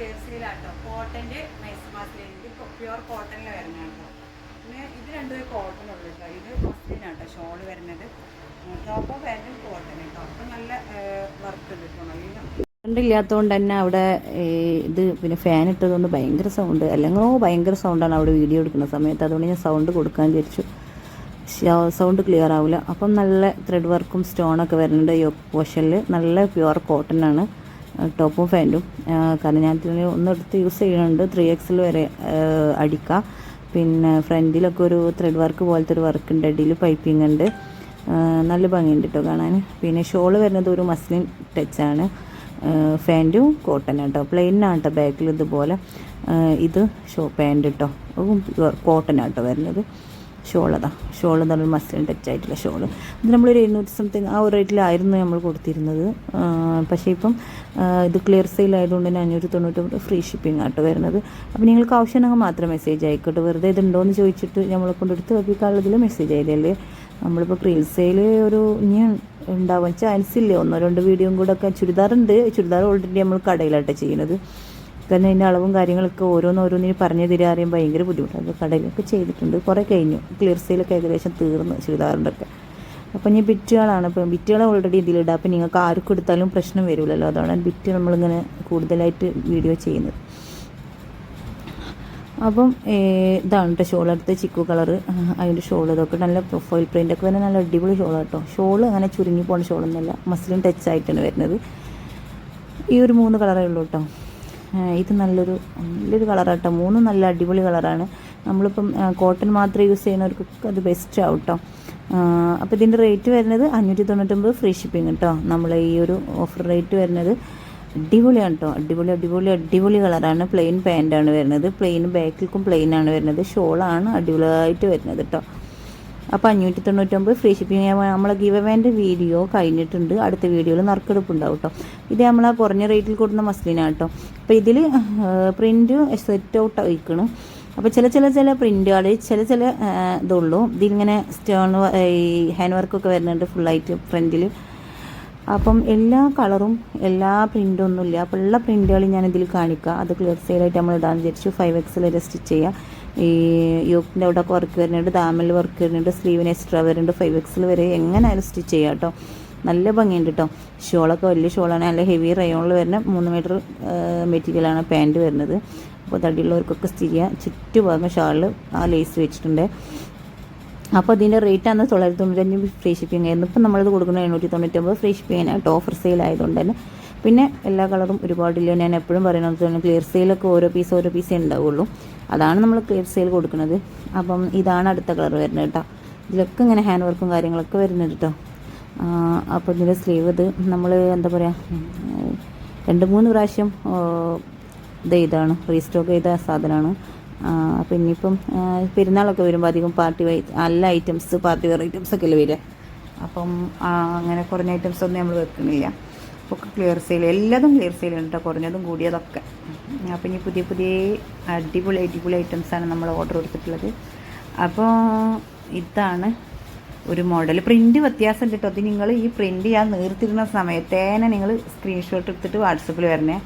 Clear സീലാട്ടോ കോട്ടന്റെ ഇത് pure കോട്ടണിൽ വരുന്നതാണ് കേട്ടോ പിന്നെ ഇത് രണ്ടും കോട്ടൺ ഉള്ളു കേട്ടോ ഇത് മസ്ലിനാട്ടോ ഷോൾ വരുന്നത്. ടോപ്പോ പാന്റും കോട്ടൺ കേട്ടോ അപ്പം നല്ല വർക്ക് കറണ്ട് ഇല്ലാത്തതുകൊണ്ട് തന്നെ അവിടെ ഇത് പിന്നെ ഫാൻ ഇട്ടതുകൊണ്ട് ഭയങ്കര സൗണ്ട് അല്ലെങ്കിലോ ഭയങ്കര സൗണ്ടാണ് അവിടെ വീഡിയോ എടുക്കുന്ന സമയത്ത്. അതുകൊണ്ട് ഞാൻ സൗണ്ട് കൊടുക്കാൻ വിചാരിച്ചു. സൗണ്ട് ക്ലിയർ ആവില്ല അപ്പം നല്ല ത്രെഡ് വർക്കും സ്റ്റോണൊക്കെ വരുന്നുണ്ട് ഈ പോഷനിൽ നല്ല പ്യുവർ കോട്ടൺ ആണ്. ടോപ്പും പാന്റും കാരണം ഞാൻ ഇതിന് ഒന്നെടുത്ത് യൂസ് ചെയ്യുന്നുണ്ട്. ത്രീ എക്സിൽ വരെ അടിക്കാം. പിന്നെ ഫ്രണ്ടിലൊക്കെ ഒരു ത്രെഡ് വർക്ക് പോലത്തെ ഒരു വർക്ക് ഉണ്ട്. അടിയിൽ പൈപ്പിംഗ് ഉണ്ട്. നല്ല ഭംഗിയുണ്ട് കേട്ടോ കാണാൻ പിന്നെ ഷോൾ വരുന്നത് ഒരു മസ്ലിൻ ടച്ചാണ് ഫാന്റും കോട്ടൺ കേട്ടോ പ്ലെയിനാണ് കേട്ടോ ബാക്കിൽ ഇതുപോലെ. ഇത് ഷോ പാന്റ് കേട്ടോ കോട്ടൺ ആട്ടോ വരുന്നത്. ഷോൾ അതാ. ഷോൾ നല്ല മസ്ലിൻ ടച്ച് ആയിട്ടുള്ള ഷോൾ ഇത് നമ്മളൊരു എഴുന്നൂറ്റി സംതിങ് ആ ഒരു റേറ്റിലായിരുന്നു നമ്മൾ കൊടുത്തിരുന്നത്. പക്ഷേ ഇപ്പം ഇത് ക്ലിയർ സെയിൽ ആയതുകൊണ്ട് തന്നെ അഞ്ഞൂറ്റി തൊണ്ണൂറ്റൊമ്പത് ഫ്രീ ഷിപ്പിംഗ് ആട്ടോ വരുന്നത്. അപ്പോൾ നിങ്ങൾക്ക് ആവശ്യമുണ്ടെങ്കിൽ മാത്രം മെസ്സേജ് ആയിക്കോട്ടെ വെറുതെ ഇതുണ്ടോ എന്ന് ചോദിച്ചിട്ട് നമ്മളെ കൊണ്ടെടുത്ത് വെപ്പിക്കാനുള്ളതിൽ മെസ്സേജ് ചെയ്തല്ലേ നമ്മളിപ്പോൾ ക്ലിയർ സെയിൽ ഒരു ഇനി ഉണ്ടാവാൻ ചാൻസ് ഇല്ല? ഒന്നോ രണ്ട് വീഡിയോയും കൂടെ ഒക്കെ ചുരിദാറുണ്ട്. ചുരിദാർ ഓൾറെഡി നമ്മൾ കടയിലാട്ടെ ചെയ്യുന്നത്. കാരണം അതിന്റെ അളവും കാര്യങ്ങളൊക്കെ ഓരോന്നോരോന്നിന് പറഞ്ഞു തരിക അറിയാൻ ഭയങ്കര ബുദ്ധിമുട്ടാണ്. അപ്പോൾ കടയിലൊക്കെ ചെയ്തിട്ടുണ്ട്. കുറേ കഴിഞ്ഞു. ക്ലിയർ സെയിലൊക്കെ ഏകദേശം തീർന്നു ചുരിദാറിന്റെയൊക്കെ അപ്പോൾ ഞാൻ ബിറ്റുകളാണ്. അപ്പം ബിറ്റുകൾ ഓൾറെഡി ഇതിലിടാം. അപ്പോൾ നിങ്ങൾക്ക് ആർക്കും എടുത്താലും പ്രശ്നം വരില്ലല്ലോ. അതാണ് ബിറ്റ് നമ്മളിങ്ങനെ കൂടുതലായിട്ട് വീഡിയോ ചെയ്യുന്നത്. അപ്പം ഇതാണ് കേട്ടോ ഷോൾ. എടുത്ത ചിക്കു കളർ. അതിന്റെ ഷോൾ ഇതൊക്കെ നല്ല പ്രൊഫൈൽ പ്രിന്റ് ഒക്കെ വരുന്ന നല്ല അടിപൊളി ഷോളാണ് കേട്ടോ ഷോൾ അങ്ങനെ ചുരുങ്ങി പോകുന്ന ഷോളൊന്നുമല്ല. മസ്ലിൻ ടച്ച് ആയിട്ടാണ് വരുന്നത്. ഈ ഒരു മൂന്ന് കളറേ ഉള്ളൂ കേട്ടോ ഇത് നല്ലൊരു നല്ലൊരു കളർ കേട്ടോ മൂന്നും നല്ല അടിപൊളി കളറാണ് നമ്മളിപ്പം കോട്ടൺ മാത്രം യൂസ് ചെയ്യുന്നവർക്കൊക്കെ അത് ബെസ്റ്റ് ആവും കേട്ടോ അപ്പോൾ ഇതിന്റെ റേറ്റ് വരുന്നത് അഞ്ഞൂറ്റി തൊണ്ണൂറ്റൊമ്പത് ഫ്രീ ഷിപ്പിംഗ് കേട്ടോ നമ്മൾ ഈ ഒരു ഓഫർ റേറ്റ് വരുന്നത് അടിപൊളിയാണ് കേട്ടോ അടിപൊളി അടിപൊളി അടിപൊളി കളറാണ് പ്ലെയിൻ പാന്റാണ് വരുന്നത്. പ്ലെയിൻ ബാക്കിൽക്കും പ്ലെയിനാണ് വരുന്നത്. ഷോളാണ് അടിപൊളിയായിട്ട് വരുന്നത് കേട്ടോ അപ്പോൾ അഞ്ഞൂറ്റി തൊണ്ണൂറ്റൊമ്പത് ഫ്രീ ഷിപ്പിംഗ് നമ്മളെ ഗിവ് അവേന്റെ വീഡിയോ കഴിഞ്ഞിട്ടുണ്ട്. അടുത്ത വീഡിയോയിൽ നറുക്കെടുപ്പുണ്ടാവും കേട്ടോ ഇത് നമ്മൾ ആ കുറഞ്ഞ റേറ്റിൽ കൊടുക്കുന്ന മസ്ലിനാണ് കേട്ടോ അപ്പോൾ ഇതിൽ പ്രിന്റ് സെറ്റ് ഔട്ട് ആയിക്കണം അപ്പോൾ ചില ചില ചില പ്രിന്റുകൾ ചില ചില ഇതുള്ളൂ. ഇതിങ്ങനെ സ്റ്റോൺ ഈ ഹാൻഡ് വർക്കൊക്കെ വരുന്നുണ്ട് ഫുള്ളായിട്ട് ഫ്രണ്ടിൽ അപ്പം എല്ലാ കളറും എല്ലാ പ്രിന്റും ഒന്നുമില്ല. അപ്പോൾ ഉള്ള പ്രിന്റുകൾ ഞാൻ ഇതിൽ കാണിക്കുക അത് ക്ലിയർ സെയിലായിട്ട് നമ്മൾ ഇടാൻ വിചാരിച്ചു. ഫൈവ് എക്സിൽ വരെ സ്റ്റിച്ച് ചെയ്യാം. ഈ യോക്കിന്റെ അവിടെ ഒക്കെ വർക്ക് വരുന്നുണ്ട് ദാമിൽ വർക്ക് വരുന്നുണ്ട് സ്ലീവിന് എക്സ്ട്രാ വരുന്നുണ്ട് ഫൈവ് എക്സിൽ വരെ എങ്ങനെയായാലും സ്റ്റിച്ച് ചെയ്യാം കേട്ടോ നല്ല ഭംഗിയുണ്ട് കേട്ടോ ഷോളൊക്കെ വലിയ ഷോളാണ് നല്ല ഹെവി റയോണിൽ വരുന്ന മൂന്ന് മീറ്റർ മെറ്റീരിയലാണ് പാന്റ് വരുന്നത്. അപ്പോൾ തടിയുള്ളവർക്കൊക്കെ സ്റ്റിച്ച് ചെയ്യാം. ചുറ്റുഭാഗം ഷാളിൽ ആ ലേസ് വെച്ചിട്ടുണ്ട്. അപ്പോൾ ഇതിന്റെ റേറ്റ് ആണ് തൊള്ളായിരത്തി തൊണ്ണൂറ്റഞ്ച് ഫ്രീ ഷിപ്പിംഗ് ആയിരുന്നു ഇപ്പം നമ്മളത് കൊടുക്കുന്നത് എണ്ണൂറ്റി തൊണ്ണൂറ്റൊമ്പത് ഫ്രീ ഷിപ്പിംഗ് ആയിട്ട് ഓഫർ സെയിൽ ആയതുകൊണ്ട് തന്നെ പിന്നെ എല്ലാ കളറും ഒരുപാടില്ല ഞാൻ എപ്പോഴും പറയുന്നത് തന്നെ ക്ലിയർ സെയിലൊക്കെ ഓരോ പീസ് ഓരോ പീസേ ഉണ്ടാവുള്ളൂ. അതാണ് നമ്മൾ ക്ലിയർ സെയിൽ കൊടുക്കുന്നത്. അപ്പം ഇതാണ് അടുത്ത കളർ വരുന്നത് കേട്ടോ. ഇതിലൊക്കെ ഇങ്ങനെ ഹാൻഡ് വർക്കും കാര്യങ്ങളൊക്കെ വരുന്നത് കേട്ടോ. അപ്പോൾ ഇതിന്റെ സ്ലീവ് ഇത് നമ്മൾ എന്താ പറയുക രണ്ട് മൂന്ന് പ്രാവശ്യം ഇത് ഇതാണ് റീസ്റ്റോക്ക് ചെയ്ത സാധനമാണ്. അപ്പം ഇനിയിപ്പം പെരുന്നാളൊക്കെ വരുമ്പോൾ അധികം പാർട്ടി നല്ല ഐറ്റംസ് പാർട്ടി വെയർ ഐറ്റംസ് ഒക്കെ അല്ലേ വരിക? അപ്പം അങ്ങനെ കുറഞ്ഞ ഐറ്റംസ് ഒന്നും നമ്മൾ വെക്കണില്ല. ഒക്കെ ക്ലിയർ സെയിൽ എല്ലാതും ക്ലിയർ സെയിൽ ഉണ്ട് കേട്ടോ കുറഞ്ഞതും കൂടിയതൊക്കെ. അപ്പോൾ ഇനി പുതിയ പുതിയ അടിപൊളി അടിപൊളി ഐറ്റംസാണ് നമ്മൾ ഓർഡർ കൊടുത്തിട്ടുള്ളത്. അപ്പോൾ ഇതാണ് ഒരു മോഡൽ പ്രിന്റ് വ്യത്യാസം കേട്ടോ അത് നിങ്ങൾ ഈ പ്രിന്റ് ഞാൻ നീർത്തിരുന്ന സമയത്തേനെ നിങ്ങൾ സ്ക്രീൻഷോട്ട് എടുത്തിട്ട് വാട്സപ്പിൽ വരണേ.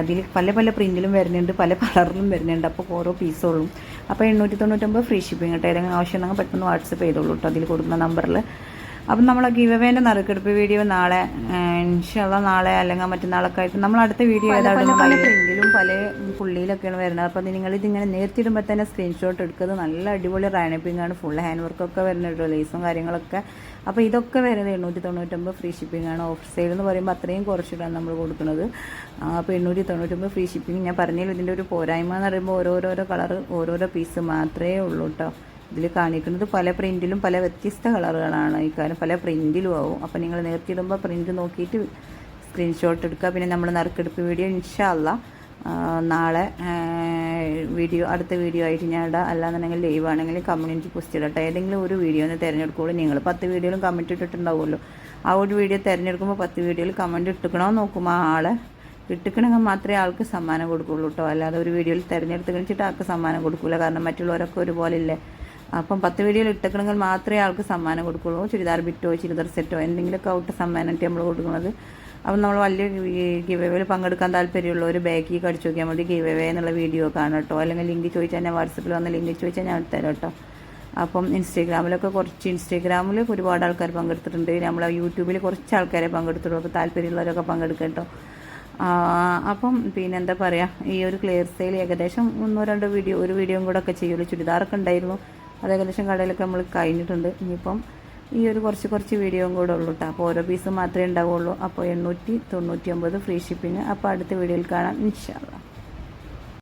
അതിൽ പല പല പ്രിന്റിലും വരുന്നുണ്ട് പല കളറിലും വരുന്നുണ്ട്. അപ്പോൾ ഓരോ പീസുകളും അപ്പോൾ എണ്ണൂറ്റി തൊണ്ണൂറ്റൊമ്പത് ഫ്രീ ഷിപ്പിംഗ് കേട്ടോ ഏതെങ്കിലും ആവശ്യം ഉണ്ടെങ്കിൽ പെട്ടെന്ന് വാട്സപ്പ് ചെയ്തോളൂ കേട്ടോ അതിൽ കൊടുക്കുന്ന നമ്പറിൽ അപ്പം നമ്മൾ ഗീവ് അവേന്റെ നറുക്കെടുപ്പ് വീഡിയോ നാളെ ഇൻഷാല്ല നാളെ അല്ലെങ്കിൽ മറ്റന്നാളൊക്കെ ആയിട്ട് നമ്മൾ അടുത്ത വീഡിയോ ഏതാണ്ട് പല പ്രിന്റിലും പല പുള്ളിയിലൊക്കെയാണ് വരുന്നത്. അപ്പോൾ നിങ്ങൾ ഇതിങ്ങനെ നേർത്തിടുമ്പോൾ തന്നെ സ്ക്രീൻഷോട്ട് എടുക്കുന്നത് നല്ല അടിപൊളി റാണിപ്പിംഗ് ആണ് ഫുൾ ഹാൻഡ് വർക്കൊക്കെ വരുന്നുണ്ട് ലേസും കാര്യങ്ങളൊക്കെ. അപ്പോൾ ഇതൊക്കെ വരുന്നത് എണ്ണൂറ്റി തൊണ്ണൂറ്റൊമ്പത് ഫ്രീ ഷിപ്പിംഗ് ആണ്. ഓഫ് സെയിൽ എന്ന് പറയുമ്പോൾ അത്രയും കുറച്ചിട്ടാണ് നമ്മൾ കൊടുക്കുന്നത്. അപ്പോൾ എണ്ണൂറ്റി തൊണ്ണൂറ്റൊമ്പത് ഫ്രീ ഷിപ്പിംഗ് ഞാൻ പറഞ്ഞതിൽ ഇതിന്റെ ഒരു പോരായ്മ എന്ന് പറയുമ്പോൾ ഓരോരോരോ കളർ ഓരോരോ പീസ് മാത്രമേ ഉള്ളൂ കേട്ടോ ഇതിൽ കാണിക്കുന്നത് പല പ്രിന്റിലും പല വ്യത്യസ്ത കളറുകളാണ്. ഈ കാര്യം പല പ്രിന്റിലും ആവും. അപ്പോൾ നിങ്ങൾ നേർത്തിടുമ്പോൾ പ്രിന്റ് നോക്കിയിട്ട് സ്ക്രീൻഷോട്ട് എടുക്കുക. പിന്നെ നമ്മൾ നറുക്കെടുപ്പ് വീഡിയോ ഇൻഷാല്ല നാളെ വീഡിയോ അടുത്ത വീഡിയോ ആയിട്ട് ഞാൻ ഇടാം. അല്ലാന്നുണ്ടെങ്കിൽ ലൈവ് ആണെങ്കിൽ കമ്മ്യൂണിറ്റി പോസ്റ്റ് ഇടട്ടെ. ഏതെങ്കിലും ഒരു വീഡിയോ ഒന്ന് തിരഞ്ഞെടുക്കുകയുള്ളൂ നിങ്ങൾ. പത്ത് വീഡിയോയിലും കമന്റ് ഇട്ടിട്ടുണ്ടാവുമല്ലോ. ആ ഒരു വീഡിയോ തിരഞ്ഞെടുക്കുമ്പോൾ പത്ത് വീഡിയോയിൽ കമന്റ് ഇട്ടുക്കണോ നോക്കും ആ ആളെ ഇട്ടുക്കണമെങ്കിൽ മാത്രമേ ആൾക്ക് സമ്മാനം കൊടുക്കുള്ളൂ കേട്ടോ അല്ലാതെ ഒരു വീഡിയോയിൽ തിരഞ്ഞെടുത്ത് കഴിച്ചിട്ട് ആൾക്ക് സമ്മാനം കൊടുക്കില്ല കാരണം മറ്റുള്ളവരൊക്കെ ഒരുപോലെ ഇല്ലേ അപ്പം പത്ത് വീഡിയോയിൽ ഇട്ടേക്കണമെങ്കിൽ മാത്രമേ ആൾക്ക് സമ്മാനം കൊടുക്കുള്ളൂ. ചുരിദാർ ബിറ്റോ ചുരിദാർ സെറ്റോ എന്തെങ്കിലുമൊക്കെ ഔട്ട് സമ്മാനമായിട്ട് നമ്മൾ കൊടുക്കുന്നത്. അപ്പം നമ്മൾ വലിയ ഗിവേവേയിൽ പങ്കെടുക്കാൻ താല്പര്യമുള്ള ഒരു ബാക്കി കടിച്ചു നോക്കിയാൽ മതി. ഗിവേവേ എന്നുള്ള വീഡിയോ കാണാം കേട്ടോ. അല്ലെങ്കിൽ ലിങ്ക് ചോദിച്ചാൽ ഞാൻ വാട്സപ്പിൽ വന്ന ലിങ്ക് ചോദിച്ചാൽ ഞാൻ തരാം കേട്ടോ. അപ്പം ഇൻസ്റ്റാഗ്രാമിലൊക്കെ കുറച്ച് ഇൻസ്റ്റാഗ്രാമിൽ ഒരുപാട് ആൾക്കാർ പങ്കെടുത്തിട്ടുണ്ട്. നമ്മൾ യൂട്യൂബിൽ കുറച്ച് ആൾക്കാരെ പങ്കെടുത്തുള്ളൂ അപ്പോൾ താല്പര്യമുള്ളവരൊക്കെ പങ്കെടുക്കാം കേട്ടോ. അപ്പം പിന്നെ എന്താ പറയുക ഈ ഒരു ക്ലിയർ സെയിൽ ഏകദേശം ഒന്നോ രണ്ടോ വീഡിയോ ഒരു വീഡിയോയും കൂടെ ഒക്കെ ചെയ്യുള്ളൂ. ചുരിദാറൊക്കെ ഉണ്ടായിരുന്നു. അത് ഏകദേശം കടയിലൊക്കെ നമ്മൾ കഴിഞ്ഞിട്ടുണ്ട്. ഇനിയിപ്പം ഈ ഒരു കുറച്ച് കുറച്ച് വീഡിയോയും കൂടെ ഉള്ളൂ കേട്ടോ അപ്പോൾ ഓരോ പീസ് മാത്രമേ ഉണ്ടാവുള്ളൂ. അപ്പോൾ എണ്ണൂറ്റി തൊണ്ണൂറ്റി ഒമ്പത് ഫ്രീ ഷിപ്പിന് അപ്പോൾ അടുത്ത വീഡിയോയിൽ കാണാം. ഇൻഷാല്ല